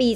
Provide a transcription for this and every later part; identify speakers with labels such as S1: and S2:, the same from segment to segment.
S1: ปี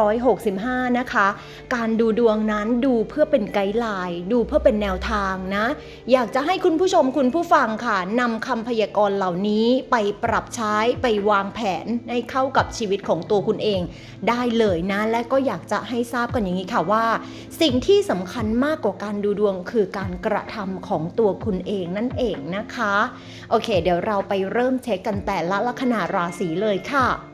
S1: 2565 นะคะ การดูดวงนั้นดูเพื่อเป็นไกด์ไลน์ ดูเพื่อเป็นแนวทางนะ อยากจะให้คุณผู้ชมคุณผู้ฟังค่ะนำคำพยากรณ์เหล่านี้ไปปรับใช้ไปวางแผนให้เข้ากับชีวิตของตัวคุณเอง ได้เลยนะ และก็อยากจะให้ทราบกันอย่างนี้ค่ะว่า สิ่งที่สำคัญมากกว่าการดูดวงคือการกระทำของตัวคุณเองนั่นเองนะคะ โอเค เดี๋ยวเราไปเริ่มเช็คกันแต่ละลัคนาราศีเลยค่ะ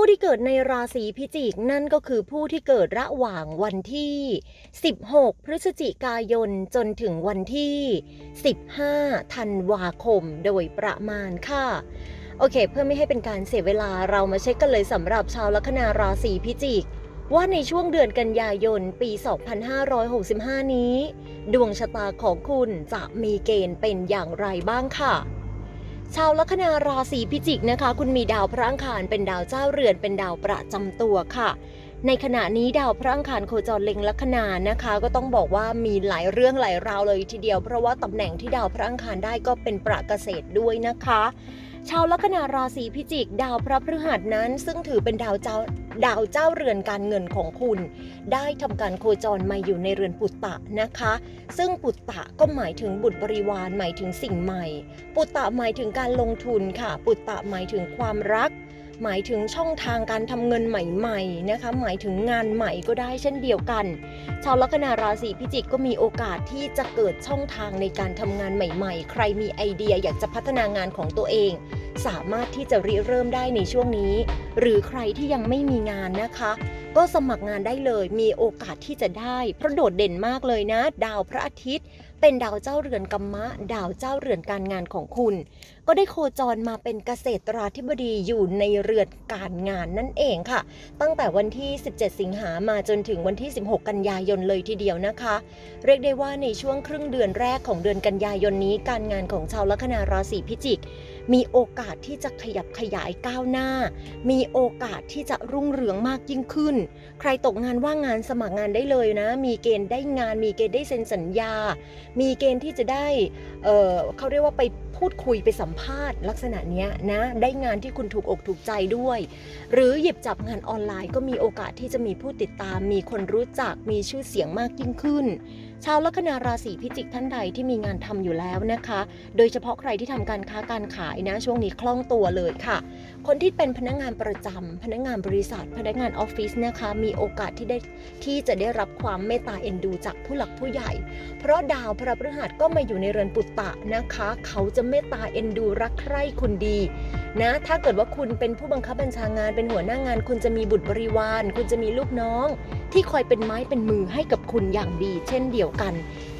S1: ผู้ที่เกิดในราศีพิจิกนั่นก็คือผู้ที่เกิดระหว่างวันที่ 16 พฤศจิกายนจนถึงวันที่ 15 ธันวาคมโดยประมาณค่ะโอเค เพื่อไม่ให้เป็นการเสียเวลาเรามาเช็คกันเลยสำหรับชาวลัคนาราศีพิจิก ว่าในช่วงเดือนกันยายนปี 2565 นี้ ดวงชะตาของคุณจะมีเกณฑ์เป็นอย่างไรบ้างค่ะ ชาวลัคนาราศีพิจิกนะคะ คุณมีดาวพระอังคารเป็นดาวเจ้าเรือนเป็นดาวประจำตัวค่ะ ในขณะนี้ดาวพระอังคารโคจรเล็งลัคนานะคะ ก็ต้องบอกว่ามีหลายเรื่องหลายราวเลยทีเดียว เพราะว่าตำแหน่งที่ดาวพระอังคารได้ก็เป็นประเกษตรด้วยนะคะ ชาวลัคนาราศีพิจิก ดาวพระพฤหัสนั้น ซึ่งถือเป็นดาวเจ้า ดาวเจ้าเรือนการเงินของคุณ ได้ทำการโคจรมาอยู่ในเรือนปุตตะนะคะ ซึ่งปุตตะก็หมายถึงบุตรบริวารหมายถึงสิ่งใหม่ ปุตตะหมายถึงการลงทุนค่ะ ปุตตะหมายถึงความรัก หมายถึงช่องทางการทำเงินใหม่ๆนะคะ หมายถึงงานใหม่ก็ได้เช่นเดียวกัน ชาวลัคนาราศีพิจิกก็มีโอกาสที่จะเกิดช่องทางในการทำงานใหม่ ๆ ใครมีไอเดียอยากจะพัฒนางานของตัวเอง สามารถที่จะริเริ่มได้ในช่วงนี้ หรือใครที่ยังไม่มีงานนะคะ ก็สมัครงานได้เลยมีโอกาสที่จะได้เพราะโดดเด่นมากเลยนะ ดาวพระอาทิตย์ เป็นดาวเจ้าเรือนกัมมะ ดาวเจ้าเรือนการงานของคุณ ก็ได้โคจรมาเป็นเกษตราธิบดีอยู่ในเรือนการงานนั่นเองค่ะ ตั้งแต่วันที่ 17 สิงหามาจนถึงวันที่ 16 กันยายนเลยทีเดียวนะคะ เรียกได้ว่าในช่วงครึ่งเดือนแรกของเดือนกันยายนนี้ การงานของชาวลัคนาราศีพิจิก มีโอกาสที่จะขยับขยายก้าวหน้า มีโอกาสที่จะรุ่งเรืองมากยิ่งขึ้น ใครตกงานว่างงานสมัครงานได้เลยนะ มีเกณฑ์ได้งาน มีเกณฑ์ได้เซ็นสัญญา มีเกณฑ์ที่จะได้เออเขาเรียกว่าไปพูดคุยไปสัมภาษณ์ลักษณะเนี้ยนะได้งานที่คุณถูกอกถูกใจด้วย หรือหยิบจับงานออนไลน์ก็มีโอกาสที่จะมีผู้ติดตาม มีคนรู้จักมีชื่อเสียงมากยิ่งขึ้น ชาวลัคนาราศีพิจิกท่านใดที่มีงานทำอยู่แล้วนะคะ โดยเฉพาะใครที่ทำการค้าการขายนะ ช่วงนี้คล่องตัวเลยค่ะ คนที่เป็นพนักงานประจำพนักงานบริษัท พนักงานออฟฟิศนะคะ มีโอกาสที่ได้ที่จะได้รับความเมตตาเอ็นดูจากผู้หลักผู้ใหญ่ เพราะดาวพระพฤหัสก็มาอยู่ในเรือนปุตตะนะคะ เขาจะเมตตาเอ็นดูรักใคร่คุณดีนะ ถ้าเกิดว่าคุณเป็นผู้บังคับบัญชางาน เป็นหัวหน้างาน คุณจะมีบุตรบริวาร คุณจะมีลูกน้อง ที่คอยเป็นไม้เป็นมือให้กับคุณอย่างดี เช่นเดียวกัน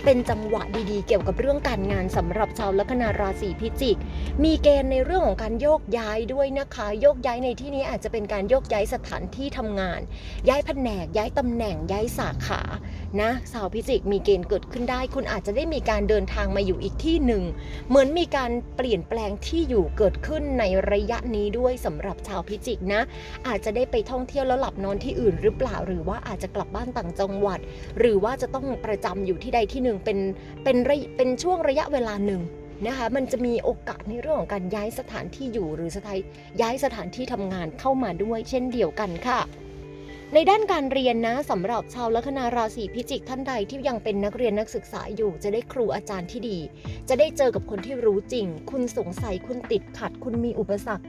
S1: เป็นจังหวะดีๆ เกี่ยวกับเรื่องการงานสำหรับชาวลัคนาราศีพิจิก มีเกณฑ์ในเรื่องของการโยกย้ายด้วยนะคะ โยกย้ายในที่นี้อาจจะเป็นการโยกย้ายสถานที่ทำงาน ย้ายแผนกย้ายตำแหน่งย้ายสาขานะชาวพิจิกมีเกณฑ์เกิดขึ้นได้ คุณอาจจะได้มีการเดินทางมาอยู่อีกที่หนึ่ง เหมือนมีการเปลี่ยนแปลงที่อยู่เกิดขึ้นในระยะนี้ด้วยสำหรับชาวพิจิกนะ อาจจะได้ไปท่องเที่ยวแล้วหลับนอนที่อื่นหรือเปล่า หรือว่าอาจจะกลับบ้านต่างจังหวัด หรือว่าจะต้องประจำอยู่ที่ใดที่หนึ่งเป็นเป็นเป็นช่วงระยะเวลาหนึ่ง นะคะมันจะมีโอกาสในเรื่องของการย้ายสถานที่อยู่หรือสถานย้ายสถานที่ทำงานเข้ามาด้วยเช่นเดียวกันค่ะ ในด้านการเรียนนะสำหรับชาวลัคนาราศีพิจิกท่านใดที่ยังเป็นนักเรียนนักศึกษาอยู่ จะได้ครูอาจารย์ที่ดี จะได้เจอกับคนที่รู้จริง คุณสงสัยคุณติดขัด คุณมีอุปสรรค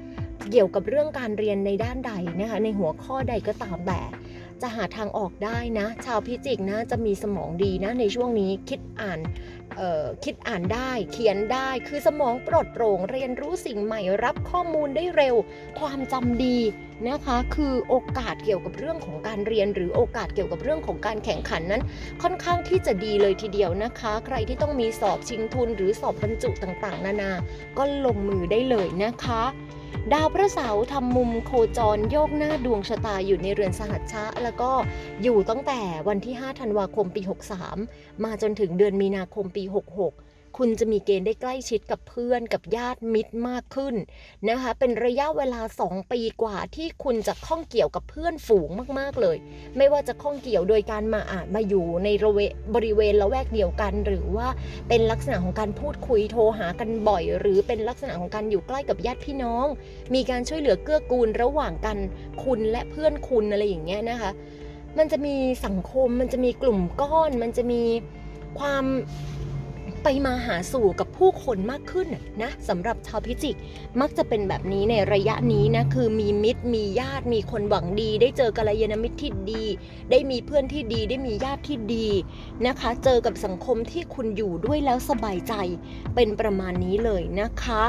S1: เกี่ยวกับเรื่องการเรียนในด้านใดนะคะในหัวข้อใดก็ตามแต่ จะหาทางออกได้นะ ชาวพิจิกนะจะมีสมองดีนะในช่วงนี้คิดอ่านเอ่อคิดอ่านได้ เขียนได้ คือสมองปลอดโปร่ง เรียนรู้สิ่งใหม่ รับข้อมูลได้เร็ว ความจำดีนะคะ คือโอกาสเกี่ยวกับเรื่องของการเรียน หรือโอกาสเกี่ยวกับเรื่องของการแข่งขันนั้น ค่อนข้างที่จะดีเลยทีเดียวนะคะ ใครที่ต้องมีสอบชิงทุน หรือสอบบรรจุต่างๆ นานา ก็ลงมือได้เลยนะคะ ดาวพระเสาร์ทำมุมโคจรโยกหน้าดวงชะตาอยู่ในเรือนสหัชชะ แล้วก็อยู่ตั้งแต่วันที่ 5 ธันวาคมปี 63 มาจนถึงเดือนมีนาคมปี 66 คุณจะมีเกณฑ์ได้ใกล้ชิดกับเพื่อนกับญาติมิตรมากขึ้นนะคะ เป็นระยะเวลา 2 ปีกว่าที่คุณจะข้องเกี่ยวกับเพื่อนฝูงมากๆเลย ไม่ว่าจะข้องเกี่ยวโดยการมาอาจมาอยู่ในระเวบริเวณละแวกเดียวกัน หรือว่าเป็นลักษณะของการพูดคุยโทรหากันบ่อย หรือเป็นลักษณะของการอยู่ใกล้กับญาติพี่น้อง มีการช่วยเหลือเกื้อกูลระหว่างกันคุณและเพื่อนคุณอะไรอย่างเงี้ยนะคะ มันจะมีสังคมมันจะมีกลุ่มก้อน มันจะมีความ ไปมาหาสู่กับผู้คนมากขึ้นนะสำหรับชาวพิจิก มักจะเป็นแบบนี้ในระยะนี้นะคือมีมิตร มีญาติมีคนหวังดี ได้เจอกัลยาณมิตรที่ดี ได้มีเพื่อนที่ดี ได้มีญาติที่ดีนะคะ เจอกับสังคมที่คุณอยู่ด้วยแล้วสบายใจ เป็นประมาณนี้เลยนะคะ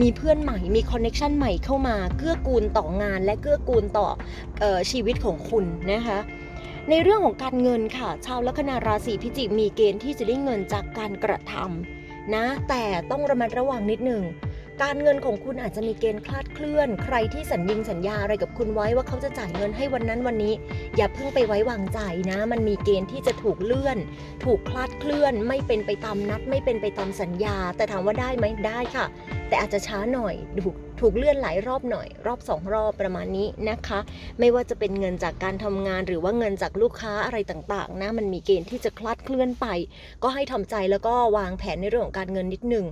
S1: มีเพื่อนใหม่มีคอนเน็ชันใหม่เข้ามาเกื้อกูลต่องานและเกื้อกูลต่อออชีวิตของคุณนะคะ ในเรื่องของการเงินค่ะ ชาวลัคนาราศีพิจิกมีเกณฑ์ที่จะได้เงินจากการกระทำนะ แต่ต้องระมัดระวังนิดหนึ่งการเงินของคุณอาจจะมีเกณฑ์คลาดเคลื่อน ใครที่สัญญิงสัญญาอะไรกับคุณไว้ว่าเขาจะจ่ายเงินให้วันนั้นวันนี้ อย่าเพิ่งไปไว้วางใจนะ มันมีเกณฑ์ที่จะถูกเลื่อน ถูกคลาดเคลื่อน ไม่เป็นไปตามนัด ไม่เป็นไปตามสัญญา แต่ถามว่าได้ไหมได้ค่ะ แต่อาจจะช้าหน่อยถูก ถูกเลื่อนหลายรอบหน่อย รอบสองรอบประมาณนี้นะคะ ไม่ว่าจะเป็นเงินจากการทำงาน หรือว่าเงินจากลูกค้าอะไรต่างๆนะมันมีเกณฑ์ที่จะคลาดเคลื่อนไป ก็ให้ทำใจแล้วก็วางแผนในเรื่องของการเงินนิดหนึ่ง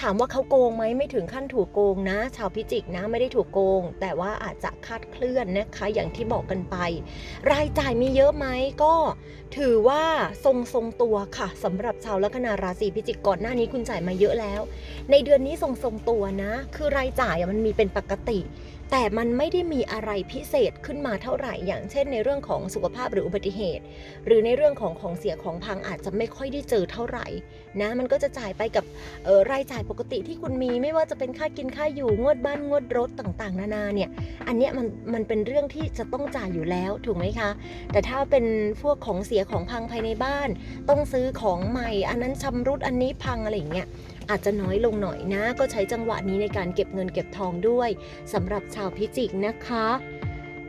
S1: ถามว่าเขาโกงไหมไม่ถึงขั้นถูกโกงนะ ชาวพิจิกนะไม่ได้ถูกโกง แต่ว่าอาจจะคลาดเคลื่อนนะคะ อย่างที่บอกกันไป รายจ่ายมีเยอะไหมก็ถือว่าทรงทรงตัวค่ะสำหรับชาวลัคนาราศีพิจิกก่อนหน้านี้คุณจ่ายมาเยอะแล้ว ในเดือนนี้ทรงทรงตัวนะ คือรายจ่ายมันมีเป็นปกติ แต่มันไม่ได้มีอะไรพิเศษขึ้นมาเท่าไหร่ อย่างเช่น ในเรื่องของสุขภาพหรืออุบัติเหตุ หรือในเรื่องของของเสียของพังอาจจะไม่ค่อยได้เจอเท่าไหร่นะมันก็จะจ่ายไปกับออรายจ่ายปกติที่คุณมีไม่ว่าจะเป็นค่ากินค่าอยู่งวดบ้านงวดรถต่างๆ นานาเนี่ยอันเนี้ยมันมันเป็นเรื่องที่จะต้องจ่ายอยู่แล้วถูกไหมคะ แต่ถ้าเป็นพวกของเสียของพังภายในบ้าน ต้องซื้อของใหม่ อันนั้นชำรุดอันนี้พังอะไรอย่างเงี้ย อาจจะน้อยลงหน่อยนะ ก็ใช้จังหวะนี้ในการเก็บเงินเก็บทองด้วยสำหรับชาวพิจิกนะคะ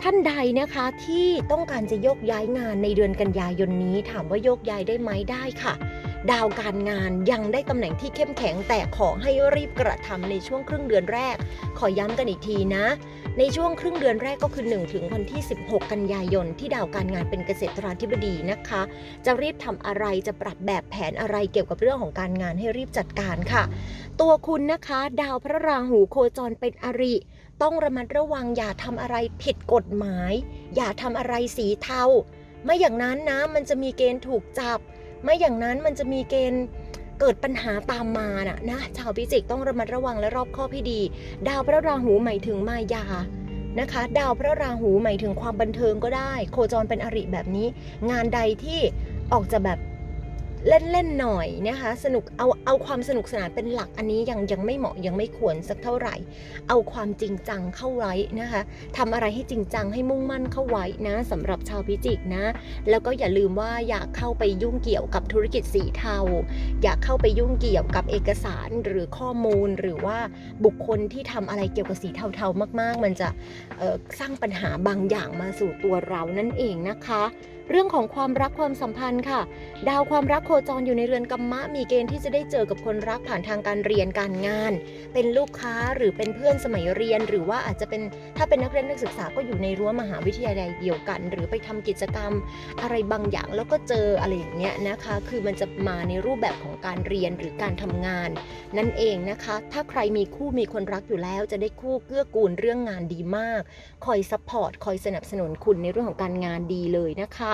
S1: ท่านใดนะคะที่ต้องการจะโยกย้ายงานในเดือนกันยายนนี้ ถามว่าโยกย้ายได้ไหมได้ค่ะ ดาวการงานยังได้ตำแหน่งที่เข้มแข็งแต่ขอให้รีบกระทำในช่วงครึ่งเดือนแรก ขอย้ำกันอีกทีนะ ในช่วงครึ่งเดือนแรกก็คือ 1 ถึงวันที่ 16 กันยายนที่ดาวการงานเป็นเกษตราธิบดีนะคะ จะรีบทำอะไรจะปรับแบบแผนอะไรเกี่ยวกับเรื่องของการงานให้รีบจัดการค่ะ ตัวคุณนะคะ ดาวพระราหูโคจรเป็นอริต้องระมัดระวังอย่าทำอะไรผิดกฎหมาย อย่าทำอะไรสีเทาไม่อย่างนั้นนะมันจะมีเกณฑ์ถูกจับ ไม่อย่างนั้นมันจะมีเกณฑ์เกิดปัญหาตามมาน่ะนะชาวพิจิกต้องระมัดระวังและรอบคอบให้ดี ดาวพระราหูหมายถึงมายานะคะ ดาวพระราหูหมายถึงความบันเทิงก็ได้ โคจรเป็นอริแบบนี้ งานใดที่ออกจะแบบ เล่นๆหน่อยนะคะสนุกเอาเอาความสนุกสนานเป็นหลักอันนี้ยังยังไม่เหมาะยังไม่ควรสักเท่าไหร่ เอาความจริงจังเข้าไว้นะคะทำอะไรให้จริงจังให้มุ่งมั่นเข้าไว้นะสำหรับชาวพิจิกนะแล้วก็อย่าลืมว่าอย่าเข้าไปยุ่งเกี่ยวกับธุรกิจสีเทา อย่าเข้าไปยุ่งเกี่ยวกับเอกสารหรือข้อมูลหรือว่าบุคคลที่ทำอะไรเกี่ยวกับสีเทาๆมาก ๆ มันจะสร้างปัญหาบางอย่างมาสู่ตัวเรานั่นเองนะคะ เรื่องของความรักความสัมพันธ์ค่ะ ดาวความรักโคจรอยู่ในเรือนกัมมะ มีเกณฑ์ที่จะได้เจอกับคนรักผ่านทางการเรียนการงาน เป็นลูกค้าหรือเป็นเพื่อนสมัยเรียน หรือว่าอาจจะเป็นถ้าเป็นนักเรียนนักศึกษาก็อยู่ในรั้วมหาวิทยาลัยเดียวกัน หรือไปทำกิจกรรม อะไรบางอย่างแล้วก็เจออะไรอย่างเงี้ยนะคะ คือมันจะมาในรูปแบบของการเรียนหรือการทำงาน นั่นเองนะคะ ถ้าใครมีคู่มีคนรักอยู่แล้วจะได้คู่เกื้อกูลเรื่องงานดีมาก คอยซัพพอร์ตคอยสนับสนุนคุณในเรื่องของการงานดีเลยนะคะ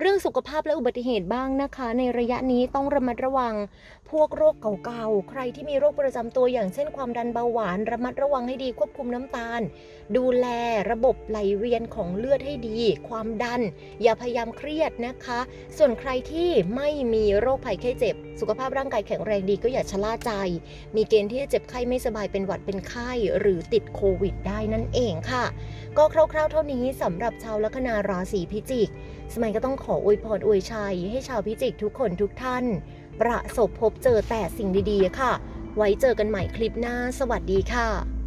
S1: เรื่องสุขภาพและอุบัติเหตุบ้างนะคะ ในระยะนี้ต้องระมัดระวังพวกโรคเก่าๆ ใครที่มีโรคประจำตัวอย่างเช่นความดันเบาหวาน ระมัดระวังให้ดีควบคุมน้ำตาล ดูแลระบบไหลเวียนของเลือดให้ดี ความดัน อย่าพยายามเครียดนะคะ ส่วนใครที่ไม่มีโรคภัยไข้เจ็บ สุขภาพร่างกายแข็งแรงดีก็อย่าชะล่าใจ มีเกณฑ์ที่จะเจ็บไข้ไม่สบายเป็นหวัดเป็นไข้หรือติดโควิดได้นั่นเองค่ะ ก็คร่าวๆเท่านี้สำหรับชาวลัคนาราศีพิจิก สมัยก็ต้องขออวยพรอวยชัย ให้ชาวพิจิกทุกคนทุกท่าน ประสบพบเจอแต่สิ่งดีๆค่ะ ไว้เจอกันใหม่คลิปหน้า สวัสดีค่ะ